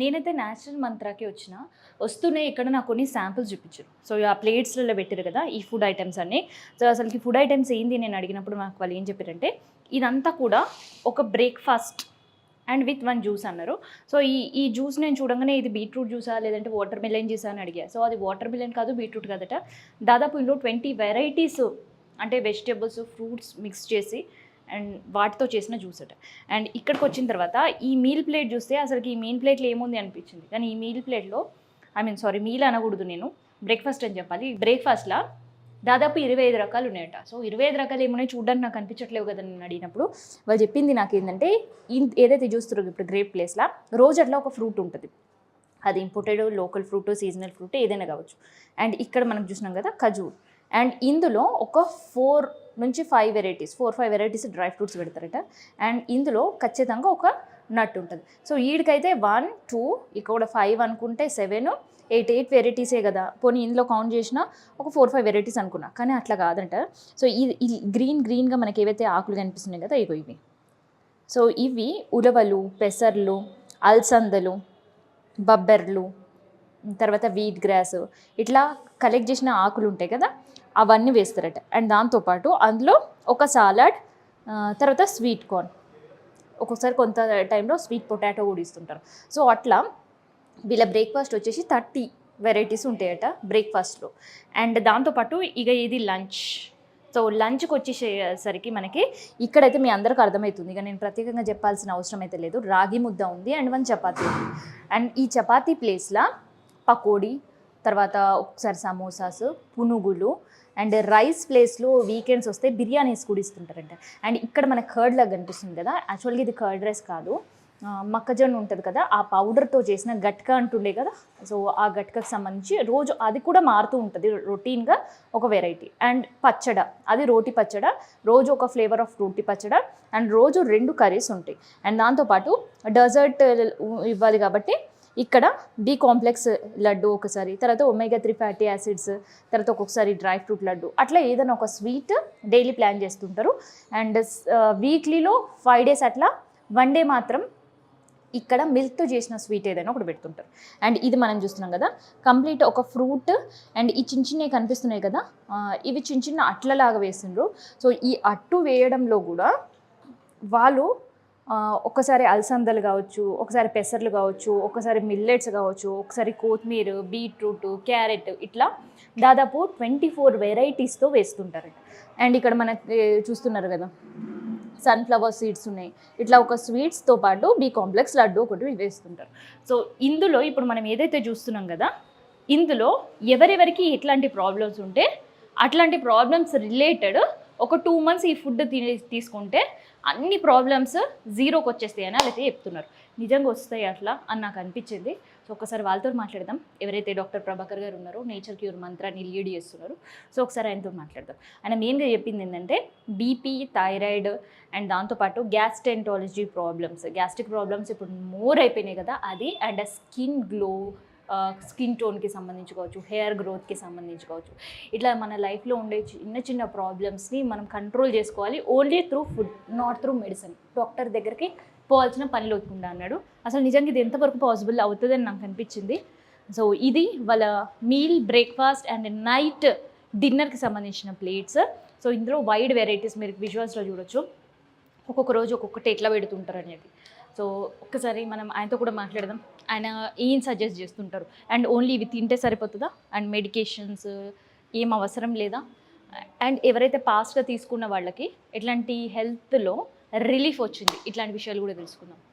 నేనైతే న్యాచురల్ మంత్రాకి వచ్చిన వస్తూనే ఇక్కడ నాకు కొన్ని శాంపుల్స్ చూపించారు. సో ఆ ప్లేట్స్లలో పెట్టారు కదా ఈ ఫుడ్ ఐటమ్స్ అన్నీ. సో అసలుకి ఫుడ్ ఐటమ్స్ ఏంది నేను అడిగినప్పుడు నాకు వాళ్ళు ఏం చెప్పారంటే ఇదంతా కూడా ఒక breakfast and with one juice అన్నారు. సో ఈ ఈ జ్యూస్ నేను చూడంగానే ఇది బీట్రూట్ జ్యూసా లేదంటే వాటర్ మిలన్ జ్యూసా అని అడిగా. సో అది వాటర్ మిలన్ కాదు బీట్రూట్ కాదట. దాదాపు ఇందులో ట్వంటీ వెరైటీస్ అంటే వెజిటేబుల్స్ ఫ్రూట్స్ మిక్స్ చేసి అండ్ వాటితో చేసిన జ్యూస్ అట. అండ్ ఇక్కడికి వచ్చిన తర్వాత ఈ మీల్ ప్లేట్ చూస్తే అసలుకి ఈ మీల్ ప్లేట్లో ఏముంది అనిపించింది. కానీ ఈ మీల్ ప్లేట్లో ఐ మీన్ సారీ మీల్ అనకూడదు నేను. బ్రేక్ఫాస్ట్ అని చెప్పాలి. బ్రేక్ఫాస్ట్లో దాదాపు ఇరవై ఐదు రకాలు ఉన్నాయట. సో ఇరవై ఐదు రకాలు ఏమున్నాయి చూడడానికి నాకు అనిపించట్లేవు కదా నేను అడిగినప్పుడు. వాళ్ళు చెప్పింది నాకు ఏంటంటే ఇన్- ఏదైతే చూస్తారో ఇప్పుడు గ్రేప్ ప్లేస్లో రోజు అట్లా ఒక ఫ్రూట్ ఉంటుంది. అది imported local fruit seasonal fruit ఏదైనా కావచ్చు. అండ్ ఇక్కడ మనం చూసినాం కదా ఖజూర్. అండ్ ఇందులో ఒక ఫోర్ నుంచి five varieties four five varieties dry fruits పెడతారట. And ఇందులో ఖచ్చితంగా ఒక నట్ ఉంటుంది. సో వీడికైతే వన్ టూ ఇక్కడ ఫైవ్ అనుకుంటే సెవెన్ ఎయిట్ ఎయిట్ వెరైటీసే కదా. పోనీ ఇందులో కౌంట్ చేసినా ఒక ఫోర్ ఫైవ్ వెరైటీస్ అనుకున్నా. కానీ అట్లా కాదంట. సో ఇది గ్రీన్ గ్రీన్గా మనకి ఏవైతే ఆకులు కనిపిస్తున్నాయి కదా ఇగో ఇవి. సో ఇవి ఉలవలు పెసర్లు అల్సందలు బబ్బెర్లు తర్వాత వీట్ గ్రాస్ ఇట్లా కలెక్ట్ చేసిన ఆకులు ఉంటాయి కదా అవన్నీ వేస్తారట. అండ్ దాంతోపాటు అందులో ఒక సాలాడ్ తర్వాత స్వీట్ కార్న్. ఒక్కొక్కసారి కొంత టైంలో స్వీట్ పొటాటో కూడా ఇస్తుంటారు. సో అట్లా వీళ్ళ బ్రేక్ఫాస్ట్ వచ్చేసి థర్టీ వెరైటీస్ ఉంటాయట బ్రేక్ఫాస్ట్లో. అండ్ దాంతోపాటు ఇక ఇది లంచ్. సో లంచ్కి వచ్చేసరికి మనకి ఇక్కడైతే మీ అందరికి అర్థమవుతుంది. ఇక నేను ప్రత్యేకంగా చెప్పాల్సిన అవసరం అయితే లేదు. రాగి ముద్ద ఉంది అండ్ వన్ చపాతీ ఉంది. అండ్ ఈ చపాతీ ప్లేస్లో పకోడీ తర్వాత ఒకసారి సమోసాస్ పునుగులు అండ్ రైస్ ప్లేస్లో వీకెండ్స్ వస్తే బిర్యానీస్ కూడా ఇస్తుంటారంట. అండ్ ఇక్కడ మనకు కర్డ్ లాగా కనిపిస్తుంది కదా యాక్చువల్గా ఇది కర్డ్ రైస్ కాదు. మక్కజొన్న మొక్కజొన్న ఉంటుంది కదా ఆ పౌడర్తో చేసిన గట్క అంటుండే కదా సో ఆ గట్కకు సంబంధించి రోజు అది కూడా మారుతూ ఉంటుంది రొటీన్గా ఒక వెరైటీ అండ్ పచ్చడ అది రోటి పచ్చడ రోజు ఒక ఫ్లేవర్ ఆఫ్ రోటి పచ్చడ అండ్ రోజు రెండు కర్రీస్ ఉంటాయి. అండ్ దాంతోపాటు డెజర్ట్ ఇవ్వాలి కాబట్టి ఇక్కడ బి కాంప్లెక్స్ లడ్డు ఒకసారి తర్వాత ఒమేగా త్రీ ఫ్యాటీ యాసిడ్స్ తర్వాత ఒక్కొక్కసారి డ్రై ఫ్రూట్ లడ్డు అట్లా ఏదైనా ఒక స్వీట్ డైలీ ప్లాన్ చేస్తుంటారు. అండ్ వీక్లీలో ఫైవ్ డేస్ అట్లా వన్ డే మాత్రం ఇక్కడ మిల్క్తో చేసిన స్వీట్ ఏదైనా ఒకటి పెడుతుంటారు. అండ్ ఇది మనం చూస్తున్నాం కదా కంప్లీట్ ఒక ఫ్రూట్ అండ్ ఈ చిన్న చిన్నవి కనిపిస్తున్నాయి కదా ఇవి చిన్న చిన్న అట్లలాగా వేసిండ్రు సో ఈ అట్టు వేయడంలో కూడా వాళ్ళు ఒకసారి అలసందలు కావచ్చు ఒకసారి పెసర్లు కావచ్చు ఒకసారి మిల్లెట్స్ కావచ్చు ఒకసారి కొత్తిమీర బీట్రూట్ క్యారెట్ ఇట్లా దాదాపు ట్వంటీ ఫోర్ వెరైటీస్తో వేస్తుంటారు అండ్ ఇక్కడ మనకి చూస్తున్నారు కదా సన్ఫ్లవర్ సీడ్స్ ఉన్నాయి. ఇట్లా ఒక స్వీట్స్తో పాటు బీ కాంప్లెక్స్ లడ్డు ఒకటి వేస్తుంటారు. సో ఇందులో ఇప్పుడు మనం ఏదైతే చూస్తున్నాం కదా ఇందులో ఎవరెవరికి ఎట్లాంటి ప్రాబ్లమ్స్ ఉంటే అట్లాంటి ప్రాబ్లమ్స్ రిలేటెడ్ ఒక టూ మంత్స్ ఈ ఫుడ్ తినే తీసుకుంటే అన్ని ప్రాబ్లమ్స్ జీరోకి వచ్చేస్తాయి అని అయితే చెప్తున్నారు. నిజంగా వస్తాయి అట్లా అని నాకు అనిపించింది. సో ఒకసారి వాళ్ళతో మాట్లాడదాం. ఎవరైతే డాక్టర్ ప్రభాకర్ గారు ఉన్నారో నేచర్ క్యూర్ మంత్రాన్ని లీడ్ చేస్తున్నారు. సో ఒకసారి ఆయనతో మాట్లాడదాం. ఆయన మెయిన్గా చెప్పింది ఏంటంటే బీపీ థైరాయిడ్ అండ్ దాంతోపాటు గ్యాస్టెంటాలజీ ప్రాబ్లమ్స్ గ్యాస్ట్రిక్ ప్రాబ్లమ్స్ ఇప్పుడు మోర్ అయిపోయినాయి కదా అది అండ్ స్కిన్ గ్లో స్కిన్ టోన్కి సంబంధించి కావచ్చు హెయిర్ గ్రోత్కి సంబంధించి కావచ్చు. ఇట్లా మన లైఫ్లో ఉండే చిన్న చిన్న ప్రాబ్లమ్స్ని మనం కంట్రోల్ చేసుకోవాలి only through food not through medicine. Doctor దగ్గరికి పోవాల్సిన పని లేకుండా అన్నాడు. అసలు నిజంగా ఇది ఎంతవరకు పాసిబుల్ అవుతుందని నాకు అనిపించింది. సో ఇది వాళ్ళ మీల్ బ్రేక్ఫాస్ట్ అండ్ నైట్ డిన్నర్కి సంబంధించిన ప్లేట్స్. సో ఇందులో వైడ్ వెరైటీస్ మీరు విజువల్స్లో చూడొచ్చు. ఒక్కొక్క రోజు ఒక్కొక్కటి ఎట్లా పెడుతుంటారు అనేది. సో ఒక్కసారి మనం ఆయనతో కూడా మాట్లాడదాం. ఆయన ఏం సజెస్ట్ చేస్తుంటారు? అండ్ ఓన్లీ ఇవి తింటే సరిపోతుందా? అండ్ మెడికేషన్స్ ఏం అవసరం లేదా? అండ్ ఎవరైతే పాస్ట్గా తీసుకున్న వాళ్ళకి ఎట్లాంటి హెల్త్లో రిలీఫ్ వచ్చింది? ఇట్లాంటి విషయాలు కూడా తెలుసుకుందాం.